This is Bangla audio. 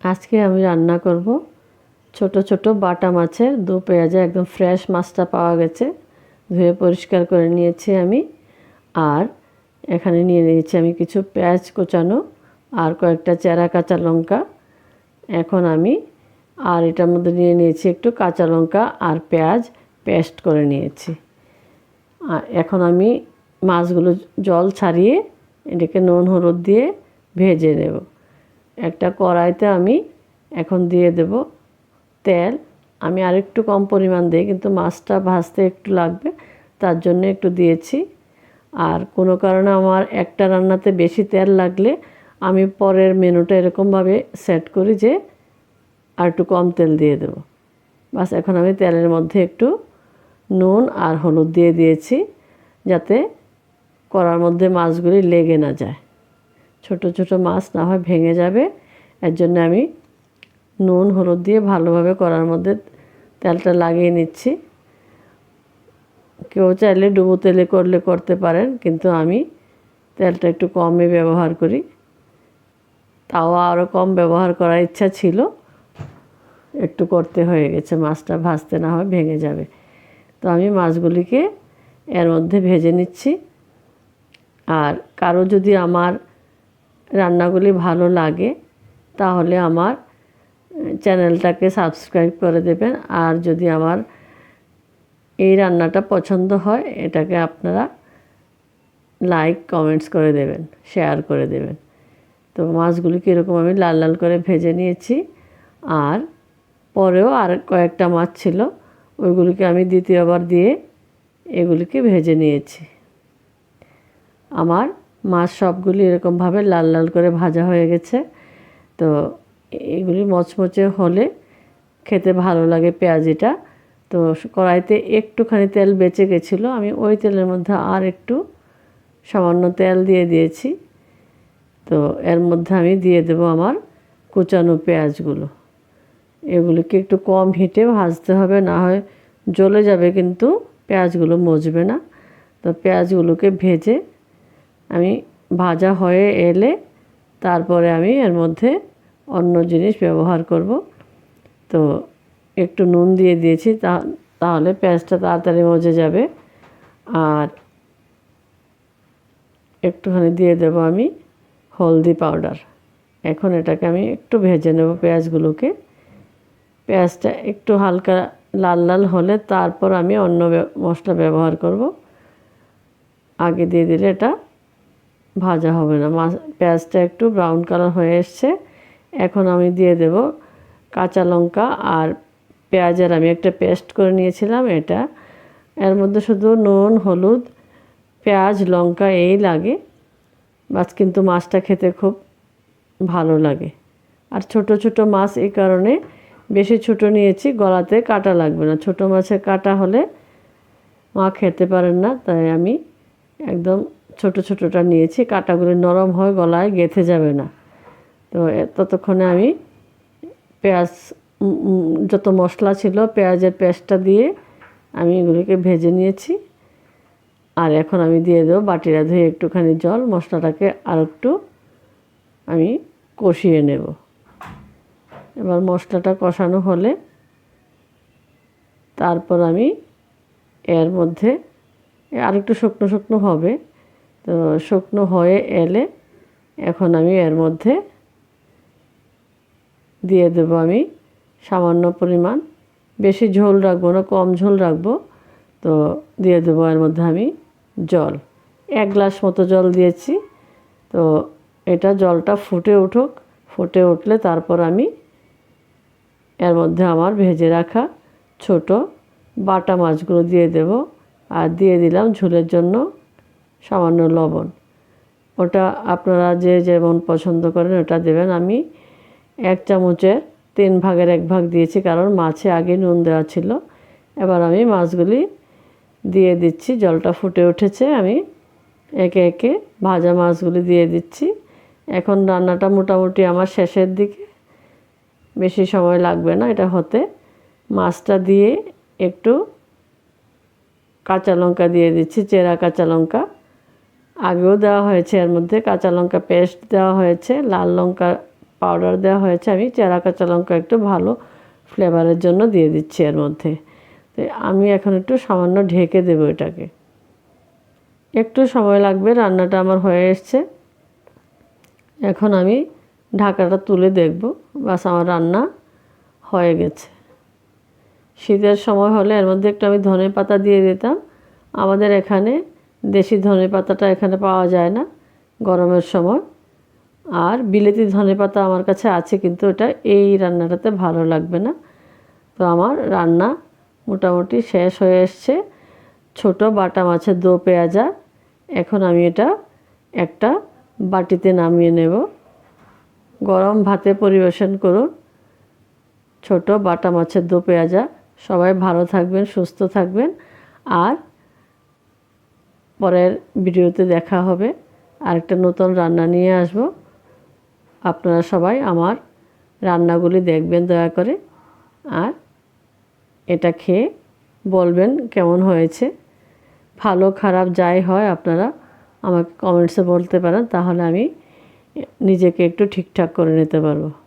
আজকে আমি রান্না করব ছোট ছোট বাটা মাছের দু পেঁয়াজে একদম ফ্রেশ মাছটা পাওয়া গেছে। ধুয়ে পরিষ্কার করে নিয়েছি আমি। আর এখানে নিয়ে নিয়েছি আমি কিছু পেঁয়াজ কোচানো আর কয়েকটা চেরা কাঁচা লঙ্কা। এখন আমি আর এটার মধ্যে নিয়ে নিয়েছি একটু কাঁচা লঙ্কা আর পেঁয়াজ পেস্ট করে নিয়েছি। আর এখন আমি মাছগুলো জল ছাড়িয়ে এটাকে নুন, হলুদ দিয়ে ভেজে নেব। একটা কড়াইতে আমি এখন দিয়ে দেব তেল। আমি আরেকটু কম পরিমাণ দিই, কিন্তু মাছটা ভাজতে একটু লাগবে, তার জন্য একটু দিয়েছি। আর কোনো কারণে আমার একটা রান্নাতে বেশি তেল লাগলে আমি পরের মেনুটা এরকমভাবে সেট করি যে আর একটু কম তেল দিয়ে দেবো। বাস, এখন আমি তেলের মধ্যে একটু নুন আর হলুদ দিয়ে দিয়েছি যাতে কড়ার মধ্যে মাছগুলি লেগে না যায়। ছোট ছোট মাছ না হয় ভেঙে যাবে। এর জন্য আমি নুন, হলুদ দিয়ে ভালোভাবে করার মধ্যে তেলটা লাগিয়ে নিচ্ছি। কেউ চাইলে ডুবো তেলে করলে করতে পারেন, কিন্তু আমি তেলটা একটু কমে ব্যবহার করি। তাও আরও কম ব্যবহার করার ইচ্ছা ছিল। একটু করতে হয়ে গেছে, মাছটা ভাজতে না হয় ভেঙে যাবে। তো আমি মাছগুলিকে এর মধ্যে ভেজে নিচ্ছি। আর কারও যদি আমার রান্নাগুলি ভালো লাগে, তাহলে আমার চ্যানেলটাকে সাবস্ক্রাইব করে দেবেন। আর যদি আমার এই রান্নাটা পছন্দ হয়, এটাকে আপনারা লাইক কমেন্টস করে দেবেন শেয়ার করে দেবেন। তো মাছগুলি কীরকম আমি লাল লাল করে ভেজে নিয়েছি। আর পরেও আর কয়েকটা মাছ ছিল, ওইগুলিকে আমি দ্বিতীয়বার দিয়ে এগুলিকে ভেজে নিয়েছি। আমার মাছ সবগুলি এরকমভাবে লাল লাল করে ভাজা হয়ে গেছে। তো এগুলি মচমচে হলে খেতে ভালো লাগে পেঁয়াজিটা। তো কড়াইতে একটুখানি তেল বেঁচে গেছিল। আমি ওই তেলের মধ্যে আর একটু সামান্য তেল দিয়ে দিয়েছি। তো এর মধ্যে আমি দিয়ে দেবো আমার কুচানো পেঁয়াজগুলো। এগুলিকে একটু কম হিটে ভাজতে হবে, না হয় জ্বলে যাবে কিন্তু পেঁয়াজগুলো মজবে না। তো পেঁয়াজগুলোকে ভেজে আমি ভাজা হয়ে এলে তারপরে আমি এর মধ্যে অন্য জিনিস ব্যবহার করব। তো একটু নুন দিয়ে দিয়েছি, তা, তাহলে পেঁয়াজটা তাড়াতাড়ি মজে যাবে। আর একটুখানি দিয়ে দেব আমি হলদি পাউডার। এখন এটাকে আমি একটু ভেজে নেব পেঁয়াজগুলোকে। পেঁয়াজটা একটু হালকা লাল লাল হলে তারপর আমি অন্য মশলা ব্যবহার করব। আগে দিয়ে দিলে এটা ভাজা হবে না। মাছ, পেঁয়াজটা একটু ব্রাউন কালার হয়ে এসছে। এখন আমি দিয়ে দেব কাঁচা লঙ্কা আর পেঁয়াজের, আমি একটা পেস্ট করে নিয়েছিলাম এটা। এর মধ্যে শুধু নুন, হলুদ, পেঁয়াজ, লঙ্কা এই লাগে। মাছ কিন্তু মাছটা খেতে খুব ভালো লাগে। আর ছোট ছোট মাছ এই কারণে বেশি ছোট নিয়েছি, গলাতে কাটা লাগবে না। ছোট মাছের কাটা হলে মা খেতে পারেন না, তাই আমি একদম ছোট ছোটটা নিয়েছি, কাটাগুলি নরম হয় গলায়, গেঁথে যাবে না। তো ততক্ষণে আমি পেঁয়াজ যত মশলা ছিল পেঁয়াজের পেস্টটা দিয়ে আমি এগুলিকে ভেজে নিয়েছি। আর এখন আমি দিয়ে দেবো বাটিরা ধুয়ে একটুখানি জল, মশলাটাকে আর একটু আমি কষিয়ে নেব। এবার মশলাটা কষানো হলে তারপর আমি এর মধ্যে আর একটু শুকনো শুকনো হবে তো শুকনো হয়ে এলে এখন আমি এর মধ্যে দিয়ে দেবো আমি সামান্য পরিমাণ। বেশি ঝোল রাখব না, কম ঝোল রাখব। তো দিয়ে দেবো এর মধ্যে আমি জল। এক গ্লাস মতো জল দিয়েছি। তো এটা জলটা ফুটে উঠুক। ফুটে উঠলে তারপর আমি এর মধ্যে আমার ভেজে রাখা ছোট বাটা মাছগুলো দিয়ে দেব। আর দিয়ে দিলাম ঝোলের জন্য সামান্য লবণ। ওটা আপনারা যে যেমন পছন্দ করেন ওটা দেবেন। আমি এক চামচের তিন ভাগের এক ভাগ দিয়েছি কারণ মাছে আগে নুন দেওয়া ছিল। এবার আমি মাছগুলি দিয়ে দিচ্ছি। জলটা ফুটে উঠেছে। আমি একে একে ভাজা মাছগুলি দিয়ে দিচ্ছি। এখন রান্নাটা মোটামুটি আমার শেষের দিকে। বেশি সময় লাগবে না এটা হতে। মাছটা দিয়ে একটু কাঁচা লঙ্কা দিয়ে দিচ্ছি, চেরা কাঁচা লঙ্কা। আগেও দেওয়া হয়েছে, এর মধ্যে কাঁচা লঙ্কা পেস্ট দেওয়া হয়েছে, লাল লঙ্কা পাউডার দেওয়া হয়েছে, আমি চেরা কাঁচা লঙ্কা একটু ভালো ফ্লেভারের জন্য দিয়ে দিচ্ছি এর মধ্যে। তো আমি এখন একটু সামান্য ঢেকে দেবো এটাকে। একটু সময় লাগবে, রান্নাটা আমার হয়ে এসছে। এখন আমি ঢাকাটা তুলে দেখব, বাস আমার রান্না হয়ে গেছে। শীতের সময় হলে এর মধ্যে একটু আমি ধনে পাতা দিয়ে দিতাম। আমাদের এখানে দেশি ধনে পাতাটা এখানে পাওয়া যায় না গরমের সময়। আর বিলেতি ধনে পাতা আমার কাছে আছে, কিন্তু এটা এই রান্নাটাতে ভালো লাগবে না। তো আমার রান্না মোটামুটি শেষ হয়ে এসছে। ছোট বাটা মাছের দো পেঁয়াজা। এখন আমি এটা একটা বাটিতে নামিয়ে নেব। গরম ভাতে পরিবেশন করুন। ছোট বাটা মাছের দো পেঁয়াজা। সবাই ভালো থাকবেন, সুস্থ থাকবেন। আর পরের ভিডিওতে দেখা হবে। আরেকটা নতুন রান্না নিয়ে আসব। আপনারা সবাই আমার রান্নাগুলি দেখবেন দয়া করে। আর এটা খেয়ে বলবেন কেমন হয়েছে। ভালো, খারাপ যাই হয় আপনারা আমাকে কমেন্টসে বলতে পারেন, তাহলে আমি নিজেকে একটু ঠিকঠাক করে নিতে পারব।